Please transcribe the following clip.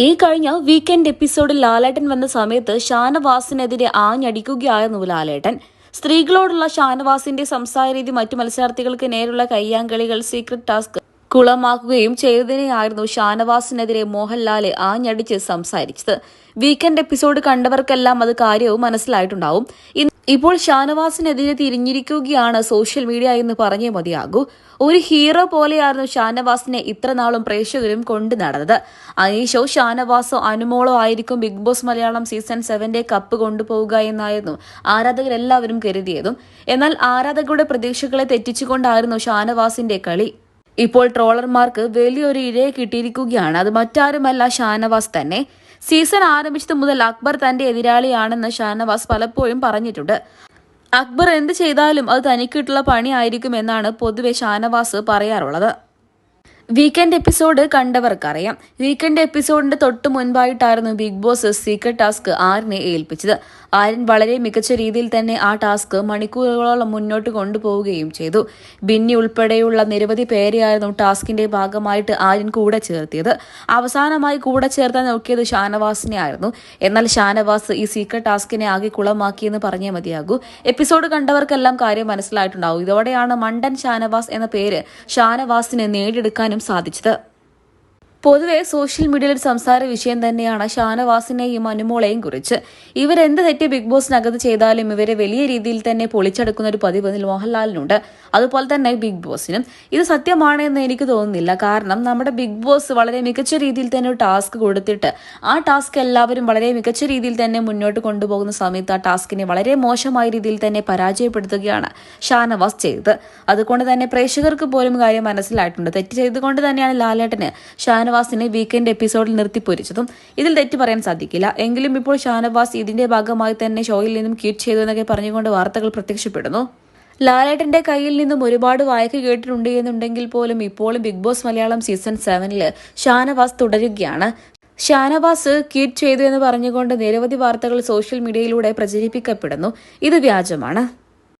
ഈ കഴിഞ്ഞ വീക്കെൻഡ് എപ്പിസോഡിൽ ലാലേട്ടൻ വന്ന സമയത്ത് ഷാനവാസിനെതിരെ ആഞ്ഞടിക്കുകയായിരുന്നു ലാലേട്ടൻ. സ്ത്രീകളോടുള്ള ഷാനവാസിന്റെ സംസാര രീതി മറ്റു മത്സരാർത്ഥികൾക്ക് നേരെയുള്ള കയ്യാങ്കളികൾ സീക്രട്ട് ടാസ്ക് കുളമാക്കുകയും ചെയ്തതിനെയായിരുന്നു ഷാനവാസിനെതിരെ മോഹൻലാൽ ആഞ്ഞടിച്ച് സംസാരിച്ചത്. വീക്കെൻഡ് എപ്പിസോഡ് കണ്ടവർക്കെല്ലാം അത് കാര്യവും മനസ്സിലായിട്ടുണ്ടാവും. ഇപ്പോൾ ഷാനവാസിനെതിരെ തിരിഞ്ഞിരിക്കുകയാണ് സോഷ്യൽ മീഡിയ എന്ന് പറഞ്ഞേ മതിയാകൂ. ഒരു ഹീറോ പോലെയായിരുന്നു ഷാനവാസിനെ ഇത്ര നാളും പ്രേക്ഷകരും കൊണ്ടു നടന്നത്. അനീഷോ ഷാനവാസോ അനുമോളോ ആയിരിക്കും ബിഗ് ബോസ് മലയാളം സീസൺ സെവന്റെ കപ്പ് കൊണ്ടുപോവുക എന്നായിരുന്നു ആരാധകരെല്ലാവരും കരുതിയതും. എന്നാൽ ആരാധകരുടെ പ്രതീക്ഷകളെ തെറ്റിച്ചുകൊണ്ടായിരുന്നു ഷാനവാസിന്റെ കളി. ഇപ്പോൾ ട്രോളർമാർക്ക് വലിയൊരു ഇരയെ കിട്ടിയിരിക്കുകയാണ്. അത് മറ്റാരുമല്ല ഷാനവാസ് തന്നെ. സീസൺ ആരംഭിച്ചത് മുതൽ അക്ബർ തന്റെ എതിരാളിയാണെന്ന് ഷാനവാസ് പലപ്പോഴും പറഞ്ഞിട്ടുണ്ട്. അക്ബർ എന്ത് ചെയ്താലും അത് തനിക്കിട്ടുള്ള പണിയായിരിക്കും എന്നാണ് പൊതുവെ ഷാനവാസ് പറയാറുള്ളത്. വീക്കെൻഡ് എപ്പിസോഡ് കണ്ടവർക്കറിയാം. വീക്കെൻഡ് എപ്പിസോഡിന്റെ തൊട്ട് മുൻപായിട്ടായിരുന്നു ബിഗ് ബോസ് സീക്രട്ട് ടാസ്ക് ആരിനെ ഏൽപ്പിച്ചത്. ആര്യൻ വളരെ മികച്ച രീതിയിൽ തന്നെ ആ ടാസ്ക് മണിക്കൂറുകളോളം മുന്നോട്ട് കൊണ്ടുപോവുകയും ചെയ്തു. ബിന്നി ഉൾപ്പെടെയുള്ള നിരവധി പേരെയായിരുന്നു ടാസ്കിന്റെ ഭാഗമായിട്ട് ആര്യൻ കൂടെ ചേർത്തിയത്. അവസാനമായി കൂടെ ചേർത്താൻ നോക്കിയത് ഷാനവാസിനെ ആയിരുന്നു. എന്നാൽ ഷാനവാസ് ഈ സീക്രട്ട് ടാസ്കിനെ ആകെ കുളമാക്കിയെന്ന് പറഞ്ഞേ മതിയാകൂ. എപ്പിസോഡ് കണ്ടവർക്കെല്ലാം കാര്യം മനസ്സിലായിട്ടുണ്ടാവും. ഇതോടെയാണ് മണ്ടൻ ഷാനവാസ് എന്ന പേര് ഷാനവാസിനെ നേടിയെടുക്കാനും സാധിച്ചത്. പൊതുവെ സോഷ്യൽ മീഡിയയിൽ ഒരു സംസാര വിഷയം തന്നെയാണ് ഷാനവാസിനെയും അനുമോളെയും കുറിച്ച്. ഇവരെന്ത് തെറ്റ് ബിഗ് ബോസിനകത്ത് ചെയ്താലും ഇവരെ വലിയ രീതിയിൽ തന്നെ പൊളിച്ചെടുക്കുന്ന ഒരു പതിവ് മോഹൻലാലിനുണ്ട്. അതുപോലെ തന്നെ ബിഗ് ബോസിനും. ഇത് സത്യമാണ് എന്ന് എനിക്ക് തോന്നുന്നില്ല. കാരണം നമ്മുടെ ബിഗ് ബോസ് വളരെ മികച്ച രീതിയിൽ തന്നെ ഒരു ടാസ്ക് കൊടുത്തിട്ട് ആ ടാസ്ക് എല്ലാവരും വളരെ മികച്ച രീതിയിൽ തന്നെ മുന്നോട്ട് കൊണ്ടുപോകുന്ന സമയത്ത് ആ ടാസ്കിനെ വളരെ മോശമായ രീതിയിൽ തന്നെ പരാജയപ്പെടുത്തുകയാണ് ഷാനവാസ് ചെയ്തത്. അതുകൊണ്ട് തന്നെ പ്രേക്ഷകർക്ക് പോലും കാര്യം മനസ്സിലായിട്ടുണ്ട്. തെറ്റ് ചെയ്തുകൊണ്ട് തന്നെയാണ് ലാലേട്ടന് ഷാനവാസിനെ വീക്കെൻഡ് എപ്പിസോഡിൽ നിർത്തിപ്പൊരിച്ചതും ഇതിൽ തെറ്റ് പറയാൻ സാധിക്കില്ല. എങ്കിലും ഇപ്പോൾ ഷാനവാസ് ഇതിന്റെ ഭാഗമായി തന്നെ ഷോയിൽ നിന്നും ക്യൂറ്റ് ചെയ്തു എന്നൊക്കെ പറഞ്ഞുകൊണ്ട് വാർത്തകൾ പ്രത്യക്ഷപ്പെടുന്നു. ലാലേട്ടന്റെ കയ്യിൽ നിന്നും ഒരുപാട് വായക്ക് കേട്ടിട്ടുണ്ട് എന്നുണ്ടെങ്കിൽ പോലും ഇപ്പോഴും ബിഗ് ബോസ് മലയാളം സീസൺ സെവനിൽ ഷാനവാസ് തുടരുകയാണ്. ഷാനവാസ് ക്യൂറ്റ് ചെയ്തു എന്ന് പറഞ്ഞുകൊണ്ട് നിരവധി വാർത്തകൾ സോഷ്യൽ മീഡിയയിലൂടെ പ്രചരിപ്പിക്കപ്പെടുന്നു. ഇത് വ്യാജമാണ്.